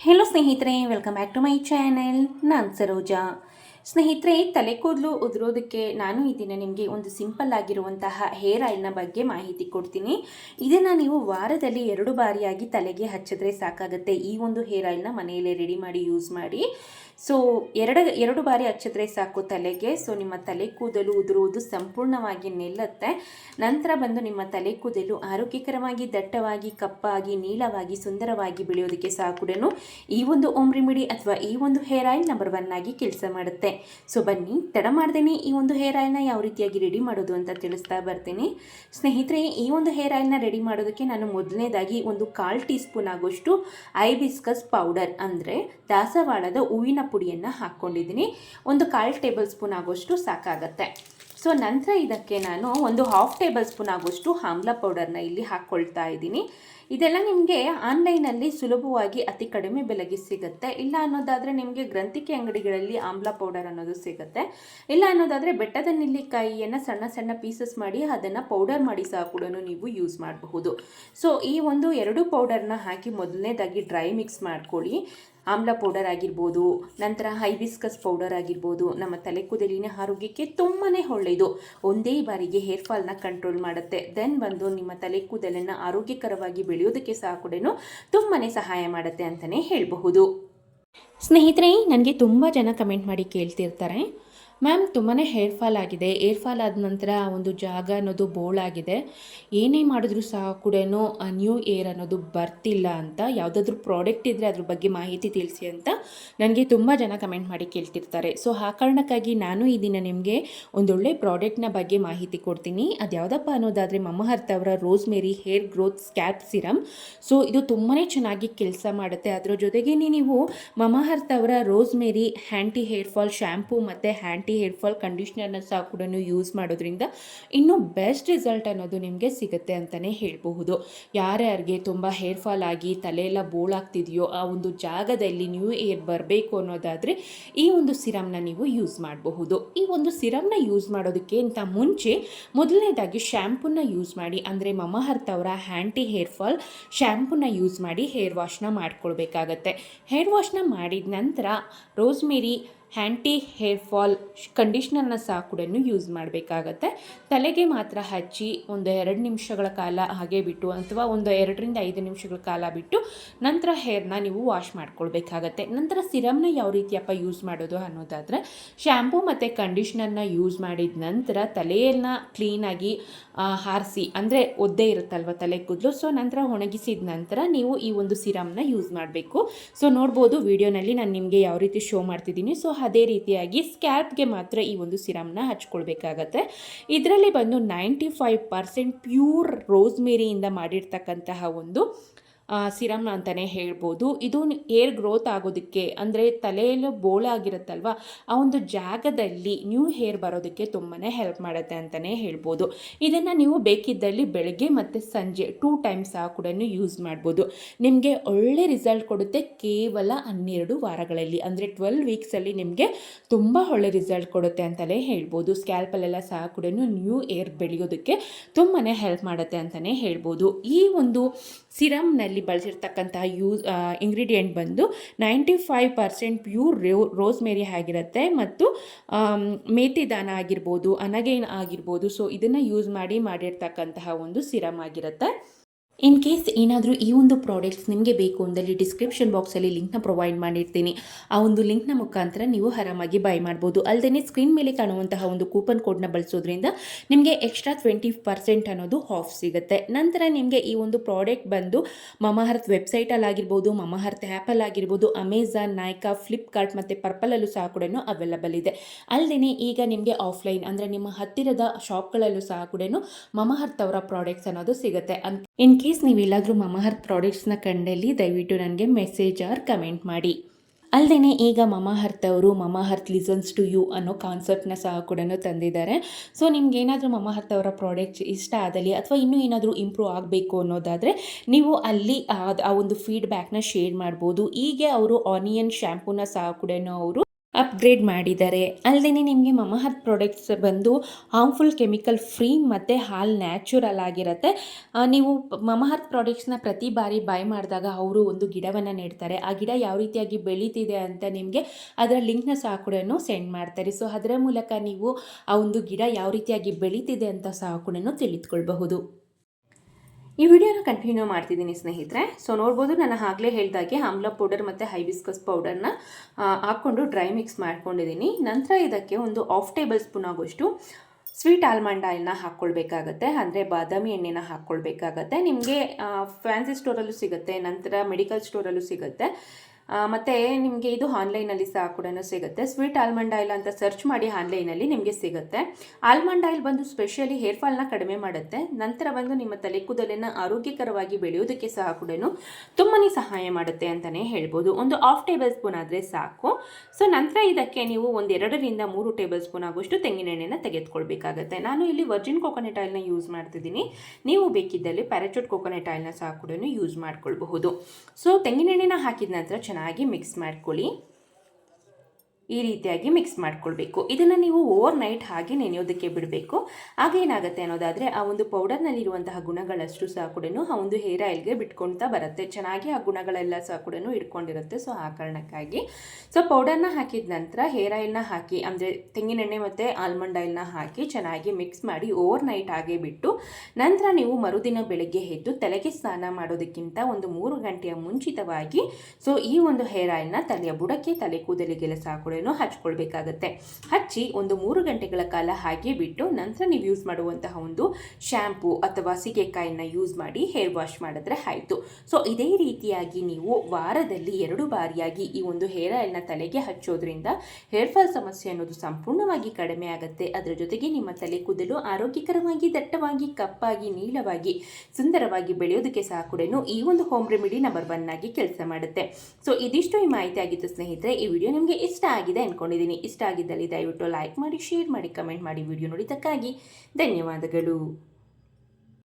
Hello ಸ್ನೇಹಿತರೆ welcome back to my channel ನಾನು ಸರೋಜಾ ಸ್ನೇಹಿತರೆ, ತಲೆ ಕೂದಲು ಉದುರೋದಕ್ಕೆ ನಾನು ಈ ದಿನ ನಿಮಗೆ ಒಂದು ಸಿಂಪಲ್ ಆಗಿರುವಂತಹ ಹೇರ್ ಆಯಿಲ್ನ ಬಗ್ಗೆ ಮಾಹಿತಿ ಕೊಡ್ತೀನಿ. ಇದನ್ನು ನೀವು ವಾರದಲ್ಲಿ ಎರಡು ಬಾರಿಯಾಗಿ ತಲೆಗೆ ಹಚ್ಚಿದ್ರೆ ಸಾಕಾಗುತ್ತೆ. ಈ ಒಂದು ಹೇರ್ ಆಯಿಲ್ನ ಮನೆಯಲ್ಲೇ ರೆಡಿ ಮಾಡಿ ಯೂಸ್ ಮಾಡಿ. ಸೊ ಎರಡು ಎರಡು ಬಾರಿ ಹಚ್ಚಿದ್ರೆ ಸಾಕು ತಲೆಗೆ. ಸೊ ನಿಮ್ಮ ತಲೆ ಕೂದಲು ಉದುರುವುದು ಸಂಪೂರ್ಣವಾಗಿ ನಿಲ್ಲುತ್ತೆ. ನಂತರ ಬಂದು ನಿಮ್ಮ ತಲೆ ಕೂದಲು ಆರೋಗ್ಯಕರವಾಗಿ, ದಟ್ಟವಾಗಿ, ಕಪ್ಪಾಗಿ ನೀಳವಾಗಿ ಸುಂದರವಾಗಿ ಬೆಳೆಯೋದಕ್ಕೆ ಸಹ ಕೂಡ ಈ ಒಂದು ಓಮ್ರಿಮಿಡಿ ಅಥವಾ ಈ ಒಂದು ಹೇರ್ ಆಯಿಲ್ ನಂಬರ್ ಒನ್ ಆಗಿ ಕೆಲಸ ಮಾಡುತ್ತೆ. ಸೊ ಬನ್ನಿ, ತಡ ಮಾಡ್ದೇನೆ ಈ ಒಂದು ಹೇರ್ ಆಯಿಲ್ನ ಯಾವ ರೀತಿಯಾಗಿ ರೆಡಿ ಮಾಡೋದು ಅಂತ ತಿಳಿಸ್ತಾ ಬರ್ತೀನಿ. ಸ್ನೇಹಿತರೆ, ಈ ಒಂದು ಹೇರ್ ಆಯಿಲ್ನ ರೆಡಿ ಮಾಡೋದಕ್ಕೆ ನಾನು ಮೊದಲನೇದಾಗಿ ಒಂದು ಕಾಲು ಟೀ ಸ್ಪೂನ್ ಆಗೋಷ್ಟು ಐಬಿಸ್ಕಸ್ ಪೌಡರ್ ಅಂದರೆ ದಾಸವಾಳದ ಹೂವಿನ ಪುಡಿಯನ್ನು ಹಾಕ್ಕೊಂಡಿದ್ದೀನಿ. ಒಂದು ಕಾಲು ಟೇಬಲ್ ಸ್ಪೂನ್ ಆಗೋಷ್ಟು ಸಾಕಾಗತ್ತೆ. ಸೊ ನಂತರ ಇದಕ್ಕೆ ನಾನು ಒಂದು ಹಾಫ್ ಟೇಬಲ್ ಸ್ಪೂನ್ ಆಗೋಷ್ಟು ಆಮ್ಲ ಪೌಡರ್ನ ಇಲ್ಲಿ ಹಾಕ್ಕೊಳ್ತಾ ಇದ್ದೀನಿ. ಇದೆಲ್ಲ ನಿಮಗೆ ಆನ್ಲೈನಲ್ಲಿ ಸುಲಭವಾಗಿ ಅತಿ ಕಡಿಮೆ ಬೆಲೆಗೆ ಸಿಗುತ್ತೆ. ಇಲ್ಲ ಅನ್ನೋದಾದರೆ ನಿಮಗೆ ಗ್ರಂಥಿಕೆ ಅಂಗಡಿಗಳಲ್ಲಿ ಆಮ್ಲ ಪೌಡರ್ ಅನ್ನೋದು ಸಿಗುತ್ತೆ. ಇಲ್ಲ ಅನ್ನೋದಾದರೆ ಬೆಟ್ಟದ ನೆಲ್ಲಿಕಾಯಿಯನ್ನು ಸಣ್ಣ ಸಣ್ಣ ಪೀಸಸ್ ಮಾಡಿ ಅದನ್ನು ಪೌಡರ್ ಮಾಡಿ ಸಹ ಕೂಡ ನೀವು ಯೂಸ್ ಮಾಡಬಹುದು. ಸೊ ಈ ಒಂದು ಎರಡು ಪೌಡರ್ನ ಹಾಕಿ ಮೊದಲನೇದಾಗಿ ಡ್ರೈ ಮಿಕ್ಸ್ ಮಾಡ್ಕೊಳ್ಳಿ. ಆಮ್ಲ ಪೌಡರ್ ಆಗಿರ್ಬೋದು, ನಂತರ ಹೈಬಿಸ್ಕಸ್ ಪೌಡರ್ ಆಗಿರ್ಬೋದು, ನಮ್ಮ ತಲೆ ಕೂದಲಿನ ಆರೋಗ್ಯಕ್ಕೆ ತುಂಬಾ ಒಳ್ಳೆಯದು. ಒಂದೇ ಬಾರಿಗೆ ಹೇರ್ ಫಾಲ್ನ ಕಂಟ್ರೋಲ್ ಮಾಡುತ್ತೆ. ದೆನ್ ಬಂದು ನಿಮ್ಮ ತಲೆ ಕೂದಲನ್ನು ಆರೋಗ್ಯಕರವಾಗಿ ಬೆಳೆಯೋದಕ್ಕೆ ಸಹ ಕೂಡ ತುಂಬಾ ಸಹಾಯ ಮಾಡುತ್ತೆ ಅಂತಲೇ ಹೇಳಬಹುದು. ಸ್ನೇಹಿತರೆ, ನನಗೆ ತುಂಬ ಜನ ಕಮೆಂಟ್ ಮಾಡಿ ಕೇಳ್ತಿರ್ತಾರೆ. ಮ್ಯಾಮ್ ತುಂಬಾ ಹೇರ್ ಫಾಲ್ ಆಗಿದೆ. ಏರ್ ಫಾಲ್ ಆದ ನಂತರ ಒಂದು ಜಾಗ ಅನ್ನೋದು ಬೋಳಾಗಿದೆ ಏನೇ ಮಾಡಿದ್ರೂ ಸಹ ಕೂಡ ನ್ಯೂ ಏರ್ ಅನ್ನೋದು ಬರ್ತಿಲ್ಲ ಅಂತ, ಯಾವುದಾದ್ರೂ ಪ್ರಾಡಕ್ಟ್ ಇದ್ದರೆ ಅದ್ರ ಬಗ್ಗೆ ಮಾಹಿತಿ ತಿಳಿಸಿ ಅಂತ ನನಗೆ ತುಂಬ ಜನ ಕಮೆಂಟ್ ಮಾಡಿ ಕೇಳ್ತಿರ್ತಾರೆ. ಸೊ, ಆ ಕಾರಣಕ್ಕಾಗಿ ನಾನು ಈ ದಿನ ನಿಮಗೆ ಒಂದೊಳ್ಳೆ ಪ್ರಾಡಕ್ಟ್ನ ಬಗ್ಗೆ ಮಾಹಿತಿ ಕೊಡ್ತೀನಿ. ಅದು ಯಾವುದಪ್ಪ ಅನ್ನೋದಾದರೆ ಮಮಹರ್ತ್ ಅವರ rosemary hair growth scalp serum. So, ಇದು ತುಂಬಾ ಚೆನ್ನಾಗಿ ಕೆಲಸ ಮಾಡುತ್ತೆ. ಅದರ ಜೊತೆಗೇ ನೀವು ಮಮಹರ್ತ್ ಅವರ rosemary anti hair fall shampoo ಮತ್ತು ಹ್ಯಾಂಟಿ ಹೇರ್ ಫಾಲ್ ಕಂಡೀಷ್ನರ್ನ ಸಹ ಕೂಡ ಯೂಸ್ ಮಾಡೋದ್ರಿಂದ ಇನ್ನೂ ಬೆಸ್ಟ್ ರಿಸಲ್ಟ್ ಅನ್ನೋದು ನಿಮಗೆ ಸಿಗುತ್ತೆ ಅಂತಲೇ ಹೇಳಬಹುದು. ಯಾರ್ಯಾರಿಗೆ ತುಂಬ ಹೇರ್ ಫಾಲ್ ಆಗಿ ತಲೆಯೆಲ್ಲ ಬೋಳಾಗ್ತಿದೆಯೋ ಆ ಒಂದು ಜಾಗದಲ್ಲಿ ನ್ಯೂ ಏರ್ ಬರಬೇಕು ಅನ್ನೋದಾದರೆ ಈ ಒಂದು ಸಿರಮ್ನ ನೀವು ಯೂಸ್ ಮಾಡಬಹುದು. ಈ ಒಂದು ಸಿರಮ್ನ ಯೂಸ್ ಮಾಡೋದಕ್ಕೆ ಅಂತ ಮುಂಚೆ ಮೊದಲನೇದಾಗಿ ಶ್ಯಾಂಪೂನ ಯೂಸ್ ಮಾಡಿ, ಅಂದರೆ ಮಮಹರ್ತ್ ಅವರ ಹ್ಯಾಂಟಿ ಹೇರ್ ಫಾಲ್ ಶ್ಯಾಂಪೂನ ಯೂಸ್ ಮಾಡಿ ಹೇರ್ ವಾಶ್ನ ಮಾಡ್ಕೊಳ್ಬೇಕಾಗತ್ತೆ. ಹೇರ್ ವಾಶ್ನ ಮಾಡಿದ ನಂತರ ರೋಸ್ಮೇರಿ ಹ್ಯಾಂಟಿ ಹೇರ್ ಫಾಲ್ ಕಂಡೀಷ್ನರ್ನ ಸಹ ಕೂಡ ಯೂಸ್ ಮಾಡಬೇಕಾಗತ್ತೆ. ತಲೆಗೆ ಮಾತ್ರ ಹಚ್ಚಿ ಒಂದು ಎರಡು ನಿಮಿಷಗಳ ಕಾಲ ಹಾಗೆ ಬಿಟ್ಟು ಅಥವಾ ಒಂದು ಎರಡರಿಂದ ಐದು ನಿಮಿಷಗಳ ಕಾಲ ಬಿಟ್ಟು ನಂತರ ಹೇರ್ನ ನೀವು ವಾಶ್ ಮಾಡ್ಕೊಳ್ಬೇಕಾಗತ್ತೆ. ನಂತರ ಸಿರಮ್ನ ಯಾವ ರೀತಿಯಪ್ಪ ಯೂಸ್ ಮಾಡೋದು ಅನ್ನೋದಾದರೆ, ಶ್ಯಾಂಪೂ ಮತ್ತು ಕಂಡೀಷ್ನರ್ನ ಯೂಸ್ ಮಾಡಿದ ನಂತರ ತಲೆಯನ್ನು ಕ್ಲೀನಾಗಿ ಹಾರಿಸಿ, ಅಂದರೆ ಒದ್ದೆ ಇರುತ್ತಲ್ವ ತಲೆ ಕೂದಲು. ಸೊ ನಂತರ ಒಣಗಿಸಿದ ನಂತರ ನೀವು ಈ ಒಂದು ಸಿರಮ್ನ ಯೂಸ್ ಮಾಡಬೇಕು. ಸೊ ನೋಡ್ಬೋದು ವಿಡಿಯೋನಲ್ಲಿ ನಾನು ನಿಮಗೆ ಯಾವ ರೀತಿ ಶೋ ಮಾಡ್ತಿದ್ದೀನಿ. ಸೊ ಅದೇ ರೀತಿಯಾಗಿ ಸ್ಕ್ಯಾಲ್ಪ್ಗೆ ಮಾತ್ರ ಈ ಒಂದು ಸಿರಮ್ನ ಹಚ್ಕೊಳ್ಬೇಕಾಗತ್ತೆ. ಇದರಲ್ಲಿ ಬಂದು ನೈಂಟಿ ಫೈವ್ ಪರ್ಸೆಂಟ್ ಪ್ಯೂರ್ ರೋಸ್ಮೇರಿಯಿಂದ ಮಾಡಿರ್ತಕ್ಕಂತಹ ಒಂದು ಸಿರಮ್ ಅಂತಲೇ ಹೇಳ್ಬೋದು. ಇದು ಏರ್ ಗ್ರೋತ್ ಆಗೋದಕ್ಕೆ ಅಂದರೆ ತಲೆಯಲ್ಲಿ ಬೋಳಾಗಿರುತ್ತಲ್ವ ಆ ಒಂದು ಜಾಗದಲ್ಲಿ ನ್ಯೂ ಹೇರ್ ಬರೋದಕ್ಕೆ ತುಂಬಾ ಹೆಲ್ಪ್ ಮಾಡುತ್ತೆ ಅಂತಲೇ ಹೇಳ್ಬೋದು. ಇದನ್ನು ನೀವು ಬೇಕಿದ್ದಲ್ಲಿ ಬೆಳಗ್ಗೆ ಮತ್ತು ಸಂಜೆ ಟೂ ಟೈಮ್ಸ್ ಸಹ ಕೂಡ ಯೂಸ್ ಮಾಡ್ಬೋದು. ನಿಮಗೆ ಒಳ್ಳೆ ರಿಸಲ್ಟ್ ಕೊಡುತ್ತೆ ಕೇವಲ ಹನ್ನೆರಡು ವಾರಗಳಲ್ಲಿ. ಅಂದರೆ ಟ್ವೆಲ್ ವೀಕ್ಸಲ್ಲಿ ನಿಮಗೆ ತುಂಬ ಒಳ್ಳೆ ರಿಸಲ್ಟ್ ಕೊಡುತ್ತೆ ಅಂತಲೇ ಹೇಳ್ಬೋದು. ಸ್ಕ್ಯಾಲ್ಪಲ್ಲೆಲ್ಲ ಸಹ ಕೂಡ ನ್ಯೂ ಏರ್ ಬೆಳೆಯೋದಕ್ಕೆ ತುಂಬಾ ಹೆಲ್ಪ್ ಮಾಡುತ್ತೆ ಅಂತಲೇ ಹೇಳ್ಬೋದು. ಈ ಒಂದು ಸಿರಮ್ನಲ್ಲಿ ಬಳಸಿರ್ತಕ್ಕಂತಹ ಯೂಸ್ ಇಂಗ್ರೀಡಿಯೆಂಟ್ ಬಂದು ninety five percent pure rosemary ಆಗಿರುತ್ತೆ ಮತ್ತು ಮೇಥಿ ದಾನ ಆಗಿರ್ಬೋದು, ಅನಗೇನ್ ಆಗಿರ್ಬೋದು. ಸೊ ಇದನ್ನು ಯೂಸ್ ಮಾಡಿ ಮಾಡಿರ್ತಕ್ಕಂತಹ ಒಂದು ಸಿರಮ್ ಆಗಿರುತ್ತೆ. ಇನ್ ಕೇಸ್ ಏನಾದರೂ ಈ ಒಂದು ಪ್ರಾಡಕ್ಟ್ಸ್ ನಿಮಗೆ ಬೇಕು ಅಂದಲ್ಲಿ ಡಿಸ್ಕ್ರಿಪ್ಷನ್ ಬಾಕ್ಸಲ್ಲಿ ಲಿಂಕ್ನ ಪ್ರೊವೈಡ್ ಮಾಡಿರ್ತೀನಿ. ಆ ಒಂದು ಲಿಂಕ್ನ ಮುಖಾಂತರ ನೀವು ಆರಾಮಾಗಿ ಬೈ ಮಾಡ್ಬೋದು. ಅಲ್ಲದೆ ಸ್ಕ್ರೀನ್ ಮೇಲೆ ಕಾಣುವಂತಹ ಒಂದು ಕೂಪನ್ ಕೋಡ್ನ ಬಳಸೋದ್ರಿಂದ ನಿಮಗೆ ಎಕ್ಸ್ಟ್ರಾ ಟ್ವೆಂಟಿ ಪರ್ಸೆಂಟ್ ಅನ್ನೋದು ಆಫ್ ಸಿಗುತ್ತೆ. ನಂತರ ನಿಮಗೆ ಈ ಒಂದು ಪ್ರಾಡಕ್ಟ್ ಬಂದು ಮಮಹರ್ತ್ ವೆಬ್ಸೈಟಲ್ಲಾಗಿರ್ಬೋದು ಮಮಹರ್ತ್ ಆ್ಯಪಲ್ಲಿ ಆಗಿರ್ಬೋದು ಅಮೆಝಾನ್ ನಾಯ್ಕಾ ಫ್ಲಿಪ್ಕಾರ್ಟ್ ಮತ್ತು ಪರ್ಪಲಲ್ಲೂ ಸಹ ಕೂಡ ಅವೈಲಬಲ್ ಇದೆ. ಅಲ್ಲದೆ ಈಗ ನಿಮಗೆ ಆಫ್ಲೈನ್ ಅಂದರೆ ನಿಮ್ಮ ಹತ್ತಿರದ ಶಾಪ್ಗಳಲ್ಲೂ ಸಹ ಕೂಡ ಮಮಹರ್ತ್ ಅವರ ಪ್ರಾಡಕ್ಟ್ಸ್ ಅನ್ನೋದು ಸಿಗುತ್ತೆ. ಇನ್ ಕೇಸ್ ನೀವೆಲ್ಲಾದರೂ ಮಮಹರ್ತ್ ಪ್ರಾಡಕ್ಟ್ಸ್ನ ಕಂಡಲ್ಲಿ ದಯವಿಟ್ಟು ನನಗೆ ಮೆಸೇಜ್ ಆರ್ ಕಮೆಂಟ್ ಮಾಡಿ. ಅಲ್ಲದೆ ಈಗ ಮಮಹರ್ತ್ ಅವರು ಮಮಹರ್ತ್ ಲಿಸನ್ಸ್ ಟು ಯು ಅನ್ನೋ ಕಾನ್ಸೆಪ್ಟ್ನ ಸಹ ಕೂಡ ತಂದಿದ್ದಾರೆ. ಸೊ ನಿಮ್ಗೆ ಏನಾದರೂ ಮಮಹರ್ತ್ ಅವರ ಪ್ರಾಡಕ್ಟ್ಸ್ ಇಷ್ಟ ಆದಲ್ಲಿ ಅಥವಾ ಇನ್ನೂ ಏನಾದರೂ ಇಂಪ್ರೂವ್ ಆಗಬೇಕು ಅನ್ನೋದಾದರೆ ನೀವು ಅಲ್ಲಿ ಆ ಒಂದು ಫೀಡ್ಬ್ಯಾಕ್ನ ಶೇರ್ ಮಾಡ್ಬೋದು. ಹೀಗೆ ಅವರು ಆನಿಯನ್ ಶ್ಯಾಂಪೂನ ಸಹ ಕೂಡ ಅವರು ಅಪ್ಗ್ರೇಡ್ ಮಾಡಿದ್ದಾರೆ. ಅಲ್ಲದೆ ನಿಮಗೆ ಮಮಹತ್ ಪ್ರಾಡಕ್ಟ್ಸ್ ಬಂದು ಹಾರ್ಮ್ಫುಲ್ ಕೆಮಿಕಲ್ ಫ್ರೀ ಮತ್ತು ಹಾಲು ನ್ಯಾಚುರಲ್ ಆಗಿರುತ್ತೆ. ನೀವು ಮಮಹತ್ ಪ್ರಾಡಕ್ಟ್ಸ್ನ ಪ್ರತಿ ಬಾರಿ ಬೈ ಮಾಡಿದಾಗ ಅವರು ಒಂದು ಗಿಡವನ್ನು ನೆಡ್ತಾರೆ. ಆ ಗಿಡ ಯಾವ ರೀತಿಯಾಗಿ ಬೆಳೀತಿದೆ ಅಂತ ನಿಮಗೆ ಅದರ ಲಿಂಕ್ನ ಸಹ ಕೂಡ ಸೆಂಡ್ ಮಾಡ್ತಾರೆ. ಸೊ ಅದರ ಮೂಲಕ ನೀವು ಆ ಒಂದು ಗಿಡ ಯಾವ ರೀತಿಯಾಗಿ ಬೆಳೀತಿದೆ ಅಂತ ಸಹ ಕೂಡ ತಿಳಿದುಕೊಳ್ಬಹುದು. ಈ ವಿಡಿಯೋನ ಕಂಟಿನ್ಯೂ ಮಾಡ್ತಿದ್ದೀನಿ ಸ್ನೇಹಿತರೆ. ಸೊ ನೋಡ್ಬೋದು ನಾನು ಆಗಲೇ ಹೇಳಿದಾಗೆ ಆಮ್ಲ ಪೌಡರ್ ಮತ್ತು ಹೈಬಿಸ್ಕಸ್ ಪೌಡರ್ನ ಹಾಕ್ಕೊಂಡು ಡ್ರೈ ಮಿಕ್ಸ್ ಮಾಡ್ಕೊಂಡಿದ್ದೀನಿ. ನಂತರ ಇದಕ್ಕೆ ಒಂದು ಹಾಫ್ ಟೇಬಲ್ ಸ್ಪೂನ್ ಆಗೋಷ್ಟು ಸ್ವೀಟ್ ಆಲ್ಮಂಡ್ ಆಯಿಲ್ನ ಹಾಕ್ಕೊಳ್ಬೇಕಾಗತ್ತೆ. ಅಂದರೆ ಬಾದಾಮಿ ಎಣ್ಣೆನ ಹಾಕ್ಕೊಳ್ಬೇಕಾಗತ್ತೆ. ನಿಮಗೆ ಫ್ಯಾನ್ಸಿ ಸ್ಟೋರಲ್ಲೂ ಸಿಗುತ್ತೆ, ನಂತರ ಮೆಡಿಕಲ್ ಸ್ಟೋರಲ್ಲೂ ಸಿಗುತ್ತೆ. ಮತ್ತೆ ನಿಮಗೆ ಇದು ಆನ್ಲೈನಲ್ಲಿ ಸಹ ಕೂಡ ಸಿಗುತ್ತೆ. ಸ್ವೀಟ್ ಆಲ್ಮಂಡ್ ಆಯಿಲ್ ಅಂತ ಸರ್ಚ್ ಮಾಡಿ ಆನ್ಲೈನಲ್ಲಿ ನಿಮಗೆ ಸಿಗುತ್ತೆ. ಆಲ್ಮಂಡ್ ಆಯಿಲ್ ಬಂದು ಸ್ಪೆಷಲಿ ಹೇರ್ ಫಾಲ್ನ ಕಡಿಮೆ ಮಾಡುತ್ತೆ. ನಂತರ ಬಂದು ನಿಮ್ಮ ತಲೆ ಕೂದಲನ್ನು ಆರೋಗ್ಯಕರವಾಗಿ ಬೆಳೆಯೋದಕ್ಕೆ ಸಹ ಕೂಡ ತುಂಬಾ ಸಹಾಯ ಮಾಡುತ್ತೆ ಅಂತಲೇ ಹೇಳ್ಬೋದು. ಒಂದು ಹಾಫ್ ಟೇಬಲ್ ಸ್ಪೂನ್ ಆದರೆ ಸಾಕು. ಸೊ ನಂತರ ಇದಕ್ಕೆ ನೀವು ಒಂದೆರಡರಿಂದ ಮೂರು ಟೇಬಲ್ ಸ್ಪೂನ್ ಆಗುವಷ್ಟು ತೆಂಗಿನೆಣ್ಣೆನ ತೆಗೆದುಕೊಳ್ಬೇಕಾಗತ್ತೆ. ನಾನು ಇಲ್ಲಿ ವರ್ಜಿನ್ ಕೋಕೋನಟ್ ಆಯಿಲ್ನ ಯೂಸ್ ಮಾಡ್ತಿದ್ದೀನಿ. ನೀವು ಬೇಕಿದ್ದಲ್ಲಿ ಪ್ಯಾರಾಚೂಟ್ ಕೋಕೋನಟ್ ಆಯಿಲ್ನ ಸಹ ಕೂಡ ಯೂಸ್ ಮಾಡ್ಕೊಳ್ಬಹುದು. ಸೊ ತೆಂಗಿನೆಣ್ಣೆನ ಹಾಕಿದ ನಂತರ ಚೆನ್ನಾಗಿ ಮಿಕ್ಸ್ ಮಾಡ್ಕೊಳ್ಳಿ. ಈ ರೀತಿಯಾಗಿ ಮಿಕ್ಸ್ ಮಾಡ್ಕೊಳ್ಬೇಕು. ಇದನ್ನು ನೀವು ಓವರ್ ನೈಟ್ ಹಾಗೆ ನೆನೆಯೋದಕ್ಕೆ ಬಿಡಬೇಕು. ಏನಾಗುತ್ತೆ ಅನ್ನೋದಾದರೆ, ಆ ಒಂದು ಪೌಡರ್ನಲ್ಲಿರುವಂತಹ ಗುಣಗಳಷ್ಟು ಸಹ ಕೂಡ ಆ ಒಂದು ಹೇರ್ ಆಯಿಲ್ಗೆ ಬಿಟ್ಕೊಳ್ತಾ ಬರುತ್ತೆ. ಚೆನ್ನಾಗಿ ಆ ಗುಣಗಳೆಲ್ಲ ಸಹ ಕೂಡ ಇಟ್ಕೊಂಡಿರುತ್ತೆ. ಸೊ, ಆ ಕಾರಣಕ್ಕಾಗಿ. ಸೊ, ಪೌಡರ್ನ ಹಾಕಿದ ನಂತರ ಹೇರ್ ಆಯಿಲ್ನ ಹಾಕಿ, ಅಂದರೆ ತೆಂಗಿನೆಣ್ಣೆ ಮತ್ತು ಆಲ್ಮಂಡ್ ಆಯಿಲ್ನ ಹಾಕಿ ಚೆನ್ನಾಗಿ ಮಿಕ್ಸ್ ಮಾಡಿ ಓವರ್ ನೈಟ್ ಹಾಗೆ ಬಿಟ್ಟು, ನಂತರ ನೀವು ಮರುದಿನ ಬೆಳಗ್ಗೆ ಎದ್ದು ತಲೆಗೆ ಸ್ನಾನ ಮಾಡೋದಕ್ಕಿಂತ ಒಂದು ಮೂರು ಗಂಟೆಯ ಮುಂಚಿತವಾಗಿ, ಸೊ, ಈ ಒಂದು ಹೇರ್ ಆಯಿಲ್ನ ತಲೆಯ ಬುಡಕ್ಕೆ ತಲೆ ಕೂದಲಿಗೆಲ್ಲ ಸಹ ಕೂಡ ಹಚ್ಕೊಳ್ಬೇಕಾಗತ್ತೆ. ಹಚ್ಚಿ ಒಂದು ಮೂರು ಗಂಟೆಗಳ ಕಾಲ ಹಾಗೆ ಬಿಟ್ಟು ನಂತರ ನೀವು ಯೂಸ್ ಮಾಡುವಂತಹ ಒಂದು ಶ್ಯಾಂಪು ಅಥವಾ ಸೀಗೆಕಾಯಿನ ಯೂಸ್ ಮಾಡಿ ಹೇರ್ ವಾಶ್ ಮಾಡಿದ್ರೆ ಆಯಿತು. ಸೊ ಇದೇ ರೀತಿಯಾಗಿ ನೀವು ವಾರದಲ್ಲಿ ಎರಡು ಬಾರಿಯಾಗಿ ಈ ಒಂದು ಹೇರ್ ಆಯಿಲ್ನ ತಲೆಗೆ ಹಚ್ಚೋದ್ರಿಂದ ಹೇರ್ ಫಾಲ್ ಸಮಸ್ಯೆ ಅನ್ನೋದು ಸಂಪೂರ್ಣವಾಗಿ ಕಡಿಮೆ ಆಗುತ್ತೆ. ಅದರ ಜೊತೆಗೆ ನಿಮ್ಮ ತಲೆ ಕೂದಲು ಆರೋಗ್ಯಕರವಾಗಿ, ದಟ್ಟವಾಗಿ, ಕಪ್ಪಾಗಿ ನೀಳವಾಗಿ ಸುಂದರವಾಗಿ ಬೆಳೆಯೋದಕ್ಕೆ ಸಹ ಕೂಡ ಈ ಒಂದು ಹೋಮ್ ರೆಮಿಡಿ ನಂಬರ್ ಒನ್ ಆಗಿ ಕೆಲಸ ಮಾಡುತ್ತೆ. ಸೊ ಇದಿಷ್ಟು ಈ ಮಾಹಿತಿ ಆಗಿತ್ತು ಸ್ನೇಹಿತರೆ, ಈ ವಿಡಿಯೋ ನಿಮಗೆ ಇಷ್ಟ ಆಗಿದೆ ಅನ್ಕೊಂಡಿದ್ದೀನಿ. ಇಷ್ಟ ಆಗಿದ್ದಲ್ಲಿ ದಯವಿಟ್ಟು ಲೈಕ್ ಮಾಡಿ ಶೇರ್ ಮಾಡಿ ಕಮೆಂಟ್ ಮಾಡಿ. ವಿಡಿಯೋ ನೋಡಿದ್ದಕ್ಕಾಗಿ ಧನ್ಯವಾದಗಳು.